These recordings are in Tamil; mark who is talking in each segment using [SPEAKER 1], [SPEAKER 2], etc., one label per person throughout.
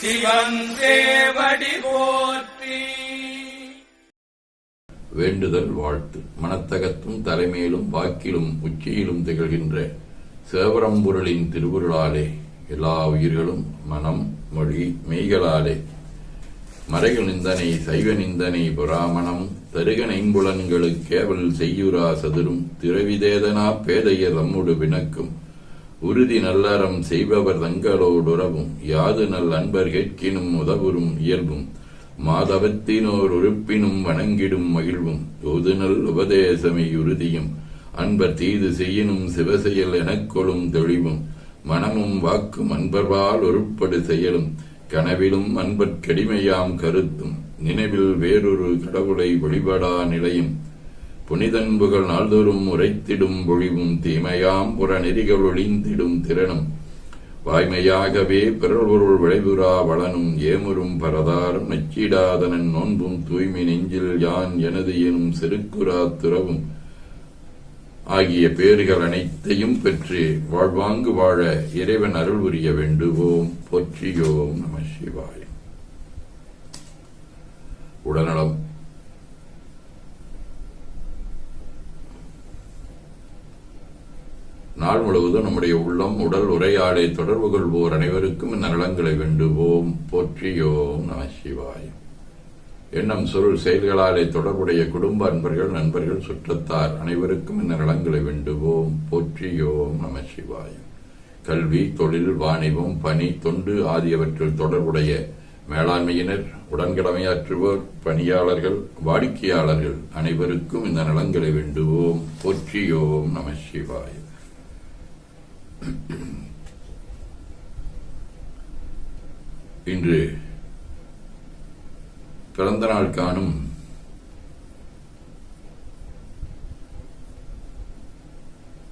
[SPEAKER 1] சிவன் போற்றி.
[SPEAKER 2] வேண்டுதல் வாழ்த்து. மனத்தகத்தும் தலைமையிலும் வாக்கிலும் உச்சியிலும் திகழ்கின்ற சேவரம்பொருளின் திருவுருளாலே எல்லா உயிர்களும் மனம் மொழி மெய்களாலே மறைகள் நிந்தனை சைவ நிந்தனை புராமணம் தருக நைம்புலன்களுக்கேவல் செய்யுரா சதுரும் திரவிதேதனா பேதைய தம்முடு வினக்கும் உறுதி நல்லறம் செய்பவர் தங்களோடுறவும் யாது நல் அன்பர் கேட்கினும் உதவுறும் இயல்பும். மாதவத்தினோர் உறுப்பினும் வணங்கிடும் மகிழ்வும். ஓதுநல் உபதேசமை உறுதியும். அன்பர் தீது செய்யினும் சிவசெயல் எனக்கொழும் தெளிவும். மனமும் வாக்கும் அன்பர்வால் ஒருப்படு செயலும். கனவிலும் அன்பர்க்கடிமையாம் கருத்தும். நினைவில் வேறொரு கடவுளை வழிபடா நிலையும். புனிதன்புகள் நாள்தோறும் உரைத்திடும் பொழிவும் தீமையாம் புற நெறிகள் ஒளிந்திடும் திறனும். வாய்மையாகவே பிறர்பொருள் விளைவுறா வளனும் ஏமுறும் பரதாரும் நச்சிடாதனன் நோன்பும் தூய்மை நெஞ்சில் யான் எனது எனும் செருக்குறா துறவும். ஆகிய பேறுகள் அனைத்தையும் பெற்று வாழ்வாங்கு வாழ இறைவன் அருள் புரிய வேண்டுவோம். போற்றியோம் நம சிவாய. உடல்நலம். நாள் முழுவதும் நம்முடைய உள்ளம் உடல் உரையாடை தொடர்பு கொள்வோர் அனைவருக்கும் இந்த நலங்களை வேண்டுவோம். போற்றியோம் நம சிவாய். எண்ணம் சொல் செயல்களாலே தொடர்புடைய குடும்ப அன்பர்கள் நண்பர்கள் சுற்றத்தார் அனைவருக்கும் இந்த நலங்களை வேண்டுவோம். போற்றியோம் நம சிவாய். கல்வி தொழில் வாணிபம் பணி தொண்டு ஆகியவற்றில் தொடர்புடைய மேலாண்மையினர் உடன்கடமையாற்றுவோர் பணியாளர்கள் வாடிக்கையாளர்கள் அனைவருக்கும் இந்த நலங்களை வேண்டுவோம். போற்றியோம் நம சிவாயம் இன்று பிறந்த நாள் காணும்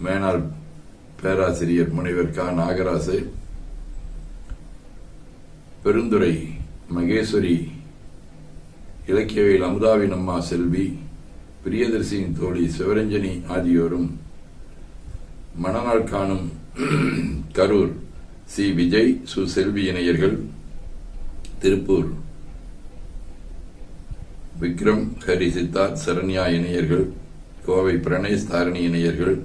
[SPEAKER 2] மேனாள் பேராசிரியர் முனைவர் கா. நாகராசு பெருந்துரை மகேஸ்வரி இலக்கியவியல் அமுதாவின் அம்மா செல்வி பிரியதர்சியின் தோழி சிவரஞ்சனி ஆகியோரும் மணநாள் காணும் கரூர் சி. விஜய் சு. செல்வி இணையர்கள் திருப்பூர். விக்ரம் ஹரி சித்தார்த் சரண்யா இணையர்கள் கோவை பிரணேஷ் தாரணி இணையர்கள்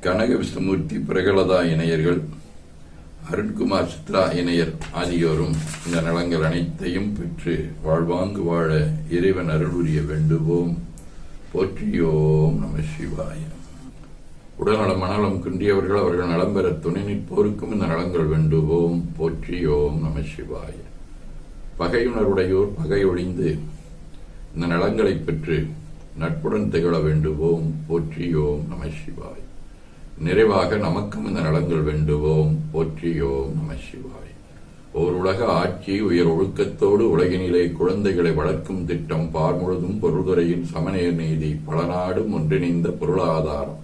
[SPEAKER 2] கனக விஷ்ணுமூர்த்தி பிரகலதா இணையர்கள் அருண்குமார் சித்ரா இணையர் ஆகியோரும் இந்த நலங்கள் அனைத்தையும் பெற்று வாழ்வாங்கு வாழ இறைவன் அருள் உரிய வேண்டுவோம். போற்றியோம் நம சிவாயம் உடல்நலம் மனநலம் குன்றியவர்கள் அவர்கள் நலம் பெற துணை நிற்போருக்கும் இந்த நலங்கள் வேண்டுவோம். போற்றியோம் நம சிவாய. பகையுணர்வுடையோர் பகை ஒழிந்து இந்த நலங்களை பெற்று நட்புடன் திகழ வேண்டுவோம். போற்றியோம் நம சிவாய். நிறைவாக நமக்கும் இந்த நலங்கள் வேண்டுவோம். போற்றியோம் நம சிவாய். ஓர் உலக ஆட்சி உயர் ஒழுக்கத்தோடு உலகினிலே குழந்தைகளை வளர்க்கும் திட்டம் பார் முழுதும் பொருள்துறையின் சமநேர் நீதி. பல நாடும் ஒன்றிணைந்த பொருளாதாரம்.